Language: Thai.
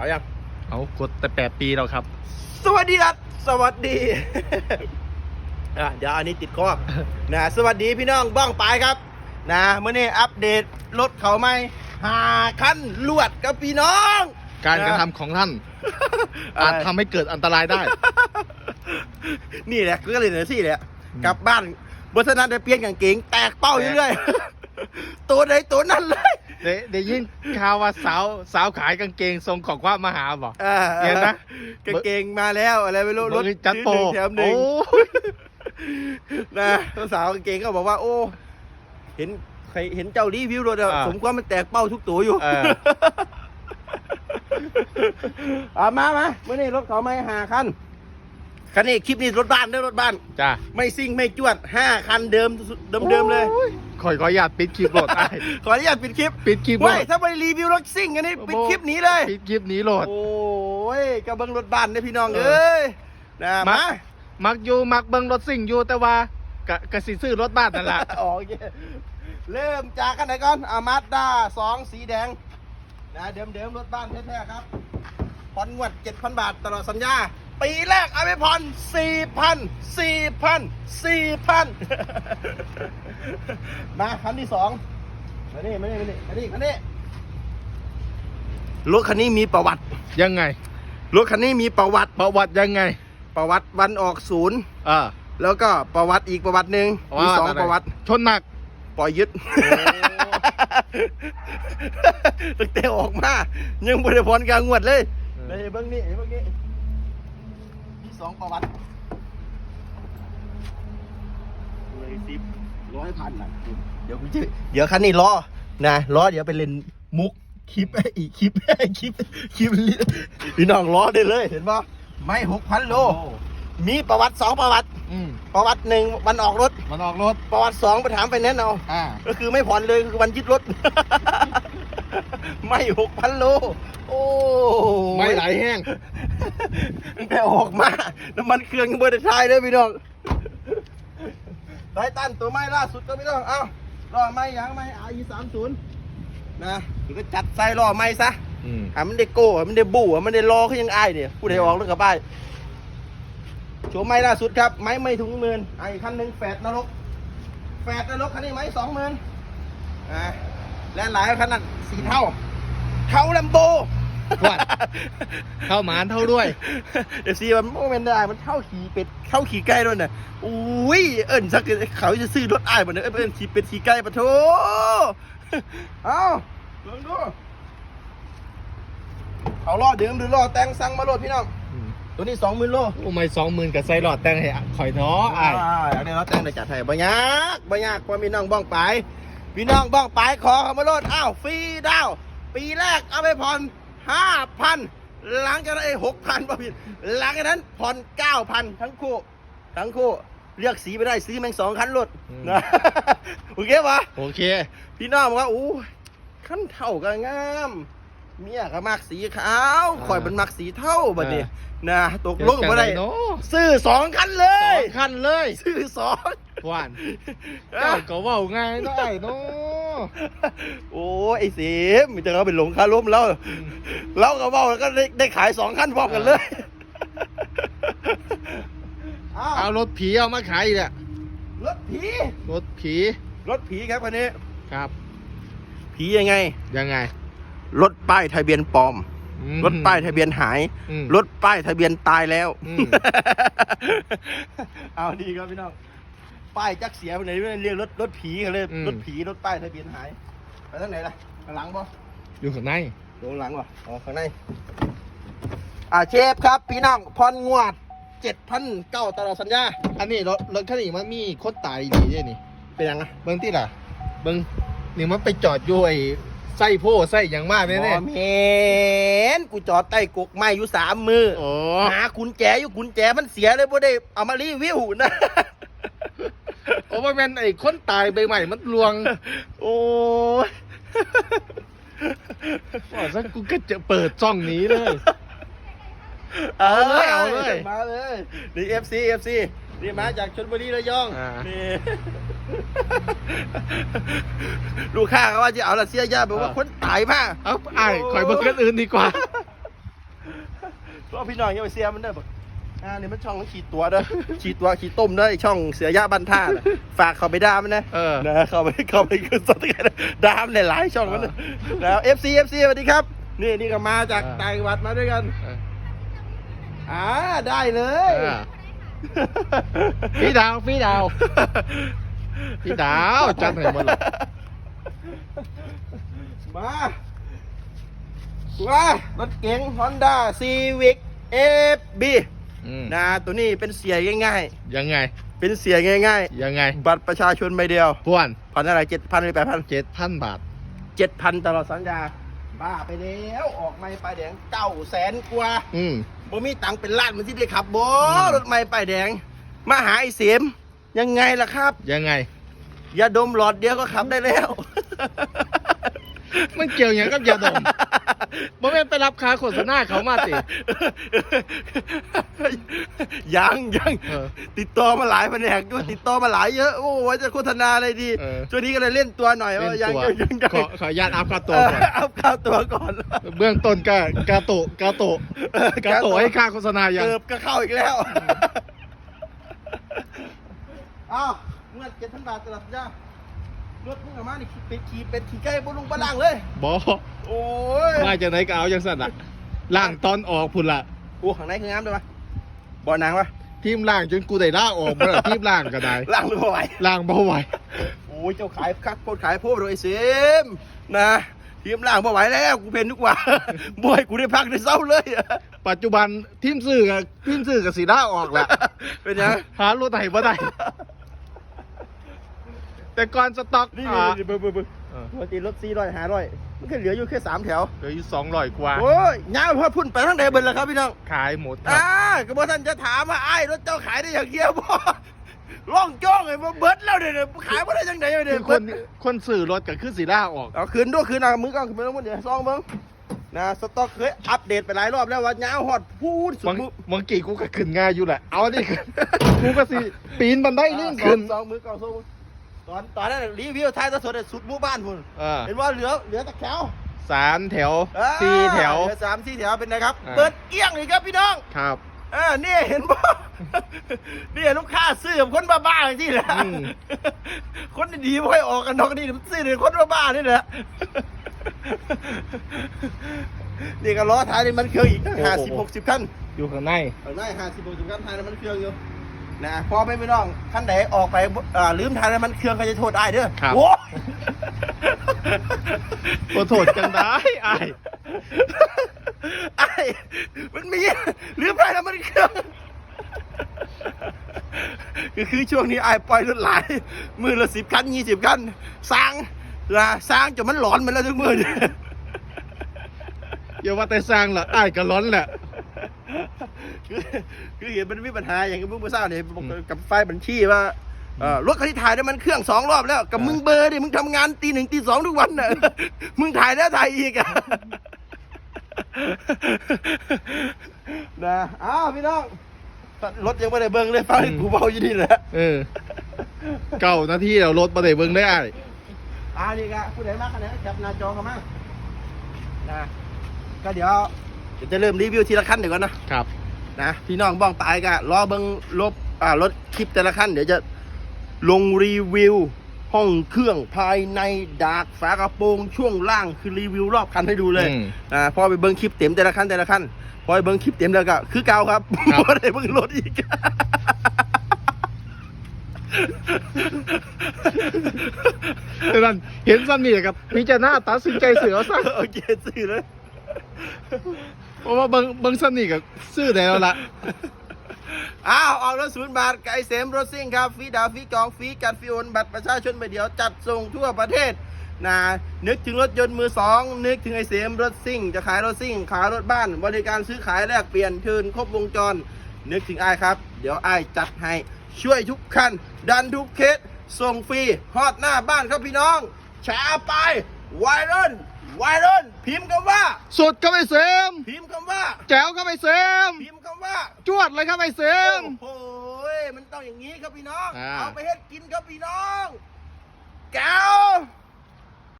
เอายังเอากดแต่แปดปีแล้วครับ สวัสดีครับ สวัสดี อะเดี๋ยวอันนี้ติดคอนะสวัสดีพี่น้องบ้องปลายครับ นะเมื่อนี้อัปเดตรถเขาไม่หาคันลวดกับพี่น้อง การกระนทำของท่าน อาจทำให้เกิดอันตรายได้ นี่แหละก็เลยเนี่ยสิแหละอืมกลับบ้านบนสนามได้เปลี่ยนกางเกงแตกเป้าอยู่เรื่อย ตัวไหนตัวนั้นเลย เดี๋ยวเดี๋ยวยิ่งข่าวว่าสาวสาวขายกางเกงทรงของความมาหาบอก อ่าเดี๋ยวนะ กางเกงมาแล้วอะไรไม่รู้รถจัดโปรหนึ่งแถมหนึ่ง โอ้ยนะสาวกางเกงก็บอกว่า โอ้ เห็นใครเห็นเจ้ารีวิวรถอะอ่าสมควรมันแตกเป้าทุกตัวอยู่เออ เอามามาเมื่อนี้รถเขาไม่หาคันคันนี้คลิปนี้รถบ้านเด้อรถบ้าน จ้าไม่ซิ่งไม่จวดห้าคันเดิมเดิมเดิมๆเลย คอยขออนุญาตปิดคลิปโหลดได้ขออนุญาตปิดคลิปปิดคลิปโหลเว้ยดถ้าไปรีวิวรถซิ่งอันนี้ปิดคลิปนี้เลย ปิดคลิปนี้โหลด โอ้ยกระเบื้องรถบ้านเนี่ยพี่น้องเอเออ้ยนะมา มา มักอยู่มักเบิ่งรถสิ่งอยู่แต่ว่ากะกะสิซื้อรถบ้านนั่นแหละโอเคเริ่มจากกันไหนก่อนอามาสด้าสองสีแดงนะเดิมเดิมๆรถบ้านแท้ๆครับผ่อนงวด 7,000 บาทตลอดสัญญา ปีแรกเอาไปผ่อน4,000 4,000 4,000มาคันที่สองมานี่มานี่มานี่มานี่มานี่รถคันนี้มีประวัติ ยังไง รถคันนี้มีประวัติ ประวัติยังไง ประวัติวันออกศูนย์เออแล้วก็ประวัติอีกประวัติหนึ่งมีสองะไประวัติ ชนหนัก ปล่อยยึดตั้งแต่ออกมา ยังบริพรกลางงวดเลยเออในเบื้องนี้เบื้องนี้มี สองประวัติเลยสิบร้อยพันนะเดี๋ยวกูจะเดี๋ยวคันนี้ล้อนะล้อเดี๋ยวไปเล่นมุกคลิปอีกคลิปคลิปคลิปพี่น้องล้อได้เลย เห็นปะไม่หกพันโล มีประวัติสองประวัติอืมประวัติหนึ่งวันออกรถมันออกรถ ประวัติสองไปถามไปแนนซ์เอาอ่าก็คือไม่ผ่อนเลยคือวันยึดรถ ไม่หกพันโล โอ้ไม่ไหลแห้ง ตั้งแต่ออกมา น้ำมันเครื่องยังไม่ได้ทายเลยพี่น้องไทตันตัวไม้ล่าสุดก็พี่น้อง เอ้าล้อไม้ยางไม้อายีสามศูนย์นะเดี๋ยวก็จัดใส่ล้อไม้ซะอืมอะมันได้โก้อะมันได้บู่อะมันได้รอเขายังอายเนี่ยผู้ใดออกรถกับบ้านโฉมไม้ล่าสุดครับ ไม้ไม่ถุงหมื่นไอ้คันหนึ่งแฝดนรกแฝดนรกคันนี้ไหมสองหมื่นอ่าและหลายคันนั้นสีเท่าเท่าลัมโบ วัดเข้าหมานเท่าด้วยเดี๋ยวซีมันโมเมนต์ได้มันเท่าขี่เป็ดเท่าขี่ไก่ด้วยน่ะอุ้ยเอิญสักเขาจะซื้อรถอ้ายมันเนอะเอิญขี่เป็ดขี่ไก่ปะโถเอาลองดูเอาล้อเดิมหรือล้อแต่งสั่งมาโหลดพี่น้องตัวนี้สองหมื่นโลโอ้ไม่สองหมื่นกับไซรอดแต่งให้ข่อยท้ออ้ายอันนี้เราแต่งได้จัดให้บ่ยากบ่ยากเพราะมีน้องบ้องไปายพี่น้องบ้องไปายขอเขามาโหลดอ้าวฟรีดาว ปีแรกเอาไปผ่อน ห้าพันหลังจากนั้นหกพันป่ะพี่หลังจากนั้นผ่อนเก้าพันทั้งคู่ ทั้งคู่เลือกสีไปได้ซื้อแม่งสองคันรถนะโอเคปะโอเค พี่น้องบอกว่าอู้ขั้นเท่ากันงามเมียก็มักสีขาวข่อยเป็นมักสีเท่าบัดนี้นะตกลงมาได้เนาะซื้อสองคันเลสอย งขั้นเลย ซื้อสอง หวานเจ้าก็เว่าง่ายเนาะไอ้เนาะโอ้ยไอ้เสีมมีแต่เราเป็นหลงคาล้มแล้วเราก็เว่าแล้วก็ได้ได้ขายสองคันพร้อมกันเลย อ้าวเอารถผีเอามาขายอีกแหละรถผี รถผีรถผีครับคันนี้ ครับ ผียังไง ยังไงรถป้ายทะเบียนปลอม อืมรถป้ายทะเบียนหาย อืม รถป้ายทะเบียนตายแล้ว อืม เอาดีครับพี่น้อง ป้ายจักเสียไปไหนไม่เรียกรถรถผีเขาเลยอืม รถผีรถป้ายทะเบียนหายไปทางไหนล่ะข้างหลังบ่อยู่ข้างในลงหลังบ่อ๋อข้างในอ่าเชฟครับพี่น้องพรงวดเจ็ดพันเก้าตลอดสัญญาอันนี้รถรถคันนี้มันมีคนตายดีด้วยนี่ เป็นยังไงเบิ้งที่ล่ะ เบิ้งนี่มันไปจอดอยู่ไอ้ไส้โพไส้อย่างมากแน่บ่เมนกูจอดใต้กกไม้อยู่สามมือ ๆโอ้หากุญแจอยู่กุญแจมันเสียเลยบ่ได้เอามารีวิวนะ โอ้ว่าแม่นไอ้คนตายใบใหม่มันลวง โอ้ยว่าซะกูก็จะเปิดจ้องหนี้เลย เอาเลยเอาเลยมาเลยนี่เอฟซีเอฟซีนี่มาจากชลบุรีระยองอ่านี่ นี่ลูกค้าเขาว่าจะเอาละเสียยาบอกว่าคนตายมาก เอาไอ้ข่อยเบิ้งกันอื่นดีกว่าอพี่น้องอย่าไปเสียมันเด้อบอก อ่านี่มันช่องมันขีดตัวเด้อขีดตัวขีดต้มเด้อไอ้ช่องเสือยะบันท่าน่ะฝากเขาไปด่ามันนะเออ นะเข้าไปเข้าไปขึ้นสติกันดามในหลายช่องมันนะแล้ว FC FC สวัสดีครับ นี่นี่ก็มาจากอ่าต่างจังหวัดมาด้วยกันเอออ่าได้เลยเออพี่ดาวพี่ดาว พี่ดาวจัดให้หมดเลย มาว้ารถเก๋ง Honda Civic FB อืมนะตัวนี้เป็นเสียง่ายยังไง ๆ เป็นเสียง่ายยังไงๆ บัตรประชาชนใบเดียวพวนพันอะไรเจ็ดพันหรือแปดพันเจ็ดพันบาท เจ็ดพันตลอดสัญญา บ้าไปแล้วออกไม่ป้ายแดงเก้าแสนกว่าอืม บ่มีตังค์เป็นล้านมันที่ได้ขับบ่อืม รถไม่ป้ายแดง มาหาไอ้เสียมยังไงล่ะครับ ยังไง อย่าดมหลอดเดียวก็ขับได้แล้ว มันเกี่ยวอย่างกับยาดม บ่แม่นไปรับคาโฆษณาเขามาสิยังยังเออ ติดต่อมาหลายแผนกด้วยติดต่อมาหลายเยอะโอ้ว่าจะโฆษณาอะไรดีเออ ช่วงนี้ก็เลยเล่นตัวหน่อยเล่ว่านยังตัวยังยังยังขอขออนุญาตอัพค่าตัวเออก่อนเอาข้าวตัวก่อนเบื้องต้นก็กาโตะกาโตะกาโตะให้ค่าโฆษณายัง เกือบก็เข้าอีกแล้วอ้าวเมื่อเจ็ดพันบาทตลอดสัญญา รถมึงออกมานี่เป็ดขี่เป็ดขี่ไก่บนลุงบนล่างเลย บอโอ้ยมาจากไหนก็เอาอย่างสั่นละล่างตอนออกพุ่นละโอ้ข้างในคืองามด้วยปะบ่อหนังปะทีมล่างจนกูได้ล่าออกมาแล้วทีมล่างก็ได้ล่างไม่ไหวล่างเบาไหวโอ้ยเจ้าขายคักโคตรขายโพดโดยเซมนะทีมล่างไม่ไหวแล้วกูเพนทุกว่าบ่อยกูได้พักได้เศร้าเลย ปัจจุบันทีมซื้อกับทีมซื้อกับสีล่าออกแหละเป็นยังหารถไหนบ่ได้ แต่ก่อนสต็อกนี่อ่านี่เบิ่งเบิ่งเบิ่งเออปกติรถสี่ร้อยห้าร้อยมันก็เหลืออยู่แค่สามแถวเหลืออยู่สองร้อยกว่าโอ้ยยาวพอดพุ่นไปทั้งใดเบิ่งแล้วครับพี่น้องขายหมดครับอ่ากระบอกท่านจะถามว่าไอ้ายรถเจ้าขายได้อย่างเดียวบ่ร่องจ้องไอ้บ่เบิดแล้วเนี่ยขายบ่ได้จังไดคืเนี่อยคนคนซื้อรถกับคือสีล่าออก เอาคืนด้วยคืนเอามือก่อนคืนไปแล้วมันเดี๋ยวซองเบิ่งนะสต็อกเคยอัปเดตไปหลายรอบแล้วว่ายาวฮอดพูดสุดบางมุบางกี่กูก็ขึ้นง่ายอยู่แหละ เอาอันนี้ขึ้นกูก็สิ ปีนบันไดเรื่องขึ้น สองมือก่อนซอง ตอนตอนนั้นรีวิวท้ายตะสดสุดหมู่บ้านพุ่นเออเห็นว่าเหลือเหลือตะแถวสามแถวอ่าสี่แถว เหลือสามสี่แถวเป็นไงครับ อ่า เปิดเอี้ยงเลยครับพี่น้อง ครับ เออนี่เห็นบ่นี่ลูกค้าซื้อกับคนบ้าๆที่แหละอืม คนดีๆไม่ค่อยออกกันนอกนี่มันซื้อเลยคนบ้าๆนี่แหละ นี่ก็ล้อท้ายนี่มันเครื่องอีกห้าสิบหกสิบขั้นอยู่ข้างใน เอาได้ห้าสิบหกสิบขั้นท้ายน้ำมันเครื่องอยู่ นะพอไม่ไปน้องขั้นไหนออกไปอ่าลืมท้ายน้ำมันเครื่องก็จะโทษได้เด้อครับโอ้ยขอโทษกันได้ไอ้ายไอ้มันมีลืมท้ายน้ำมันเครื่องก็คือช่วงนี้ไอ้ปล่อยรถหลาย มือละสิบคันยี่สิบคันสร้างละสร้างจนมันหลอนไปแล้วทุกมือเนี่ยอย่าว่าแต่สร้างละไอ้ายก็ร้อนแหละ คือคือเห็นมันมีปัญหาอย่างกับมึงเมื่อเช้าเนี่ยอืมกับไฟบัญชีว่าเอ่อรถคันที่ถ่ายเนี่ยมันเครื่องสองรอบแล้ว กับอ่ามึมึงเบอร์ดิมึงทำงานตีหนึ่งตีสองทุกวันน่ะมึงถ่ายแล้วถ่ายอีกอะนะอ้าวพี่น้องรถยังไม่ได้เบิ้งเลยฟังให้กูเบาอยู่นี่แหละเออเก้านาทีเรารถมาได้เบิ่งได้ไอ้ายอ่านี่กะผู้ใดมาขนาดจับหน้าจอเข้ามานะก็เดี๋ยวเดี๋ยวจะเริ่มรีวิวทีละขั้นเดี๋ยวก่อนนะครับ นะพี่น้องบ้องตายก็รอเบิงลบอ่ารถคลิปแต่ละขั้นเดี๋ยวจะลงรีวิว ห้องเครื่องภายในดากฝากระโปรงช่วงล่างคือรีวิวรอบคันให้ดูเลยอืมอ่าพอไปเบิงคลิปเต็มแต่ละขั้นแต่ละขั้นพอไปเบิงคลิปเต็มแล้วก็คือเก่าครับครับ พอได้เบิงรถอีก ดังนั้นเห็นซ้ำนี่กับพิจารณาตัดสินใจเสือซะ โอเคซื้อเลย เพราะว่าเบิงเบิงซ้ำนี่กับซื้อได้แล้วล่ะ อ้าวออกรถศูนย์บาทไก่เสมรถซิ่งครับฟรีดาวฟรีกองฟรีกัดฟรีโอนบัตรประชาชนไปเดียวจัดส่งทั่วประเทศนะนึกถึงรถยนต์มือสองนึกถึงไอเสมรถซิ่ง จะขายรถซิ่ง ขายรถบ้าน บริการซื้อขายแลกเปลี่ยนเทิร์นครบวงจร นึกถึงไอ้ครับ เดี๋ยวไอ้จัดให้ช่วยทุกคัน ดันทุกเคสส่งฟรีฮอดหน้าบ้านครับพี่น้องช้าไปไวรัล ไวรัลพิมพ์คำว่า สุดก็ไม่เสมพิมพ์คำว่า แจ๋วก็ไม่เสมพิมพ์คำว่า จวดเลยครับไอ้เสมโอ้โหมันต้องอย่างนี้ครับพี่น้องอ่าเอาไปเฮ็ดกินครับพี่น้อง แก้ว